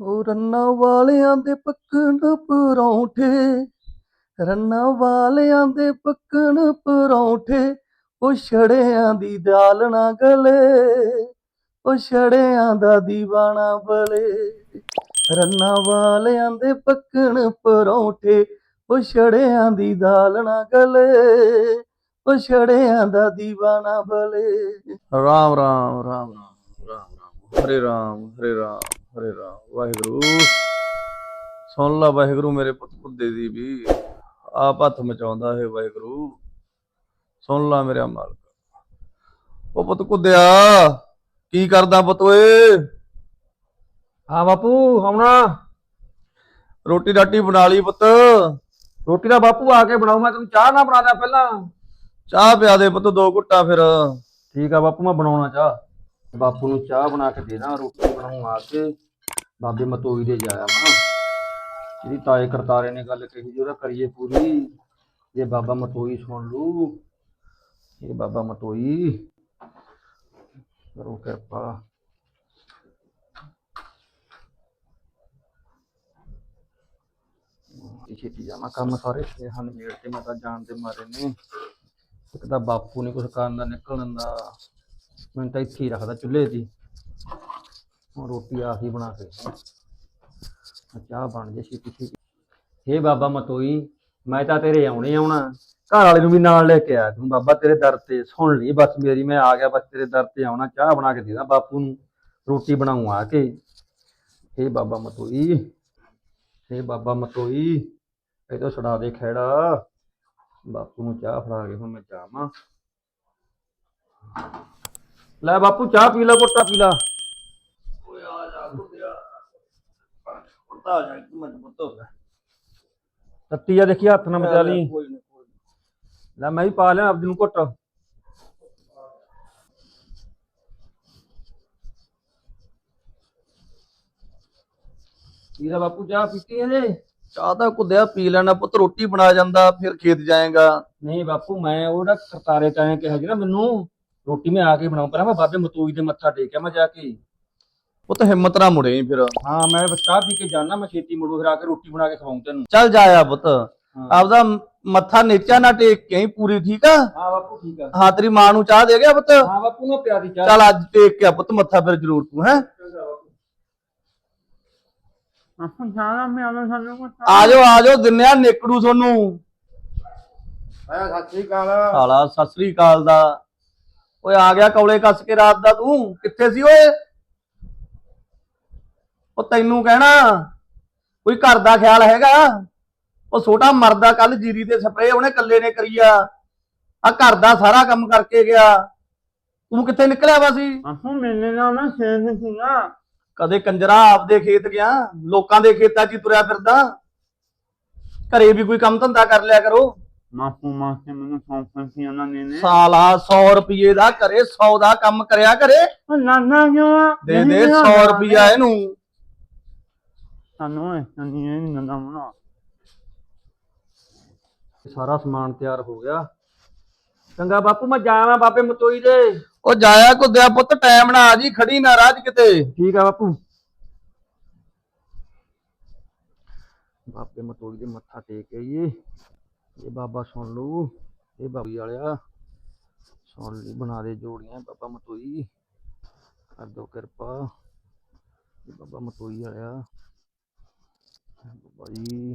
ਉਹ ਰੰਨਾ ਵਾਲਿਆਂ ਦੇ ਪੱਕਣ ਪਰੌਂਠੇ, ਰੰਨਾ ਵਾਲਿਆਂ ਦੇ ਪੱਕਣ ਪਰੌਂਠੇ, ਉਹ ਛੜਿਆਂ ਦੀ ਦਾਲ ਨਾ ਗਲੇ, ਉਹ ਛੜਿਆਂ ਦਾ ਦੀਵਾਨਾ ਬਲੇ। ਰੰਨਾ ਵਾਲਿਆਂ ਦੇ ਪੱਕਣ ਪਰੌਂਠੇ, ਉਹ ਛੜਿਆਂ ਦੀ ਦਾਲ ਨਾ ਗਲੇ, ਉਹ ਛੜਿਆਂ ਦਾ ਦੀਵਾਨਾ ਬਲੇ। ਰਾਮ ਰਾਮ ਰਾਮ ਰਾਮ ਰਾਮ ਰਾਮ, ਹਰੇ ਰਾਮ ਹਰੇ ਰਾਮ। ਹਰੇ ਰਾਮ ਵਾਹਿਗੁਰੂ। ਸੁਣ ਲਾ ਵਾਹਿਗੁਰੂ ਮੇਰੇ ਪੁੱਤ ਪੁੱਦੇ ਦੀ ਵੀ। ਆਪ ਹੱਥ ਮਚਾਉਂਦਾ ਹੈ ਵਾਹਿਗੁਰੂ। ਸੁਣ ਲਾ ਮੇਰਾ ਮਾਲਕ। ਉਹ ਪੁੱਤ ਕੁੱਦਿਆ ਕੀ ਕਰਦਾ ਪੁੱਤ ਓਏ? ਹਾਂ ਬਾਪੂ ਆਉਣਾ। ਰੋਟੀ ਰਾਟੀ ਬਣਾ ਲਈ ਪੁੱਤ। ਰੋਟੀ ਦਾ ਬਾਪੂ ਆ ਕੇ ਬਣਾਉ ਮੈਂ ਤੈਨੂੰ ਚਾਹ ਨਾ ਬਣਾ ਦਿਆਂ ਪਹਿਲਾਂ। ਚਾਹ ਪਿਆ ਦੇ ਪੁੱਤ ਦੋ ਘੁੱਟਾਂ ਫਿਰ। ਠੀਕ ਆ ਬਾਪੂ ਮੈਂ ਬਣਾਉਣਾ ਚਾਹ। ਬਾਪੂ ਨੂੰ ਚਾਹ ਬਣਾ ਕੇ ਦੇਣਾ ਰੋਟੀ ਬਣਾਉਣ ਆ ਕੇ ਬਾਬੇ ਮਤੋਈ ਦੇ ਜਾਇਆ ਮੈਂ ਜਿਹੜੀ ਤਾਏ ਕਰਤਾਰੇ ਨੇ ਗੱਲ ਕਹੀ ਜੀ ਉਹਦਾ ਕਰੀਏ ਪੂਰੀ। ਜੇ ਬਾਬਾ ਮਤੋਈ ਸੁਣ ਲੂ, ਇਹ ਬਾਬਾ ਮਤੋਈ। ਕਰੋ ਕਿਰਪਾ। ਛੇਤੀ ਜਾਵਾਂ, ਕੰਮ ਸਾਰੇ ਤੇ ਹਨ ਮੇੜ ਤੇ ਮੈਂ ਤਾਂ ਜਾਣ ਦੇ ਮਾਰੇ ਨੇ। ਇੱਕ ਤਾਂ ਬਾਪੂ ਨੇ ਕੁਛ ਕਰਨ ਦਾ, ਨਿਕਲਣ ਦਾ। ਮੈਨੂੰ ਤਾਂ ਇੱਥੇ ਹੀ ਰੱਖਦਾ ਚੁੱਲ੍ਹੇ ਦੀ ਹੁਣ ਰੋਟੀ ਆਪ ਬਣਾ ਕੇ ਚਾਹ ਬਣ ਜੇ ਛੇਤੀ ਛੇਤੀ। ਹੇ ਬਾਬਾ ਮਤੋਈ, ਮੈਂ ਤਾਂ ਤੇਰੇ ਆਉਣੇ ਆਉਣਾ। ਘਰ ਵਾਲੇ ਨੂੰ ਵੀ ਨਾਲ ਲੈ ਕੇ ਆਇਆ ਤੂੰ। ਬਾਬਾ ਤੇਰੇ ਦਰ ਤੇ ਸੁਣ ਲਈ ਬਸ ਮੇਰੀ। ਮੈਂ ਆ ਗਿਆ ਬਸ ਤੇਰੇ ਦਰ ਤੇ ਆਉਣਾ। ਚਾਹ ਬਣਾ ਕੇ ਦੇਣਾ ਬਾਪੂ ਨੂੰ। ਰੋਟੀ ਬਣਾਉਂ ਆ ਕੇ। ਹੇ ਬਾਬਾ ਮਤੋਈ, ਹੇ ਬਾਬਾ ਮਤੋਈ। ਇਹ ਤੋਂ ਛੁਡਾ ਦੇ ਖੇੜਾ ਬਾਪੂ ਨੂੰ ਚਾਹ ਫੜਾ ਕੇ ਹੁਣ ਮੈਂ ਜਾਵਾਂ। ਲੈ ਬਾਪੂ ਚਾਹ ਪੀ ਲੈ ਘੁੱਟਾ ਪੀ ਲੈ। ਓਏ ਆ ਜਾ ਕੁੱਦਿਆ ਪੁੱਤ ਆ ਜਾ ਇੱਕ ਮਿੰਟ ਪੁੱਤ। ਹੋ ਗਿਆ ਤੱਤੀ ਆ ਦੇਖੀ ਹੱਥ ਨਾ ਮਚਾ ਲਈ। ਕੋਈ ਨਹੀਂ ਕੋਈ ਨੀ। ਲੈ ਮੈਂ ਵੀ ਪਾ ਲਿਆ ਆਪਦੀ ਨੂੰ ਘੁੱਟ। ਵੀਰਾ ਬਾਪੂ ਚਾਹ ਪੀਤੀ ਇਹਦੇ ਚਾਹ ਤਾਂ ਕੁੱਦਿਆ ਪੀ ਲੈਣਾ ਪੁੱਤ ਰੋਟੀ ਬਣਾ ਜਾਂਦਾ ਫਿਰ ਖੇਤ ਜਾਏਗਾ। ਨਹੀਂ ਬਾਪੂ ਮੈਂ ਉਹਦਾ ਕਰਤਾਰੇ ਤਾਂ ਕਿਹਾ ਜੀ ਨਾ ਮੈਨੂੰ। ਰੋਟੀ ਮੈਂ ਆ ਕੇ ਬਣਾਉਂ ਪਰ ਮੈਂ ਬਾਬੇ ਮਤੂਈ ਦੇ ਮੱਥਾ ਟੇਕਿਆ ਮੈਂ ਜਾ ਕੇ। ਪੁੱਤ ਹਿੰਮਤ ਨਾਲ ਮੁੜੇ ਫਿਰ। ਹਾਂ ਮੈਂ ਬਸ ਚਾਹ ਪੀ ਕੇ ਜਾਣਾ ਮੈਂ ਛੇਤੀ ਮੁੜੂ ਫਿਰ ਆ ਕੇ ਰੋਟੀ ਬਣਾ ਕੇ ਖਵਾਉਂ ਤੈਨੂੰ। ਚੱਲ ਜਾਇਆ ਪੁੱਤ। ਆਪਦਾ ਮੱਥਾ ਨੀਚਾ ਨਾ ਟੇਕ ਕੇ ਹੀ ਪੂਰੀ ਠੀਕ ਆ? ਹਾਂ ਬਾਪੂ ਠੀਕ ਆ। ਹਾਂ ਤੇਰੀ ਮਾਂ ਨੂੰ ਚਾਹ ਦੇ ਗਿਆ ਪੁੱਤ? ਹਾਂ ਬਾਪੂ ਨੂੰ ਪਿਆਰੀ ਚਾਹ। ਚੱਲ ਅੱਜ ਟੇਕ ਕੇ ਆ ਪੁੱਤ ਮੱਥਾ ਫਿਰ ਜ਼ਰੂਰ ਤੂੰ ਹੈ? ਬਾਪੂ। ਜਾਣਾ ਮੈਂ ਆਵਾਂ ਸਾਨੂੰ ਆ ਜਾਓ ਆ ਜਾਓ ਦਿੰਨਿਆ ਨੇਕੜੂ ਤੁਹਾਨੂੰ। ਆਇਆ ਸਤਿ ਸ੍ਰੀ ਅਕਾਲ। ਸਾਲਾ ਸਤਿ ਸ੍ਰੀ ਅਕਾਲ ਦਾ। ਓਏ ਆ ਗਿਆ ਕੌਲੇ ਕੱਸ ਕੇ ਰਾਤ ਦਾ ਤੂੰ। ਕਿੱਥੇ ਸੀ ਓਏ? ਉਹ ਤੈਨੂੰ ਕਹਿਣਾ ਕੋਈ ਘਰ ਦਾ ਖਿਆਲ ਹੈਗਾ? ਉਹ ਛੋਟਾ ਮਰਦਾ ਕੱਲ ਜੀਰੀ ਤੇ ਸਪਰੇਅ ਉਹਨੇ ਕੱਲੇ ਨੇ ਕਰੀ ਆ। ਆ ਘਰ ਦਾ ਸਾਰਾ ਕੰਮ ਕਰਕੇ ਗਿਆ। ਤੂੰ ਕਿੱਥੇ ਨਿਕਲਿਆ ਵਾ ਸੀ? ਬਾਪੂ ਮੈਨੇ ਨਾ ਨਾ ਸ਼ੇਰ ਸੀਗਾ। ਕਦੇ ਕੰਜਰਾ ਆਪਦੇ ਖੇਤ ਗਿਆ ਲੋਕਾਂ ਦੇ ਖੇਤਾਂ 'ਚ ਹੀ ਤੁਰਿਆ ਫਿਰਦਾ। ਘਰੇ ਵੀ ਕੋਈ ਕੰਮ ਧੰਦਾ ਕਰ ਲਿਆ ਕਰੋ। ਮਾਪੂ ਮਾਸੇ ਮੈਨੂੰ ਸੌਂਪਣ ਸੀ ਉਹਨਾਂ ਨੇ ਨੇ। ਸਾਲਾ 100 ਰੁਪਏ ਦਾ ਕਰੇ 100 ਦਾ ਕੰਮ ਕਰਿਆ ਕਰੇ ਉਹ ਨਾਨਾ ਕਿਉਂ ਆ? ਦੇ ਦੇ 100 ਰੁਪਿਆ ਇਹਨੂੰ। ਸਾਨੂੰ ਇਹ ਨਹੀਂ ਇਹ ਨੰਦਾ ਮਨਾ ਸਾਰਾ ਸਮਾਨ ਤਿਆਰ ਹੋ ਗਿਆ। ਚੰਗਾ ਬਾਪੂ ਮੈਂ ਜਾਵਾਂ ਬਾਬੇ ਮਤੋਈ ਦੇ। ਉਹ ਜਾਇਆ ਕੁੱਦਿਆ ਪੁੱਤ ਟਾਈਮ ਨਾ ਆ ਜੀ ਖੜੀ ਨਾ ਰਾਜ ਕਿਤੇ। ਠੀਕ ਆ ਬਾਪੂ। ਬਾਬੇ ਮਤੋਈ ਦੇ ਮੱਥਾ ਟੇਕ ਆਈਏ। ਇਹ ਬਾਬਾ ਸੁਣ ਲੂ ਇਹ ਬਾਬੀ ਵਾਲਿਆ, ਸੁਣ ਲਈ, ਬਣਾ ਦੇ ਜੋੜੀਆਂ, ਬਾਬਾ ਮਤੋਈ। ਕਰ ਦੋ ਕਿਰਪਾ। ਇਹ ਬਾਬਾ ਮਤੋਈ ਵਾਲਿਆ। ਬਾਬਾ ਜੀ।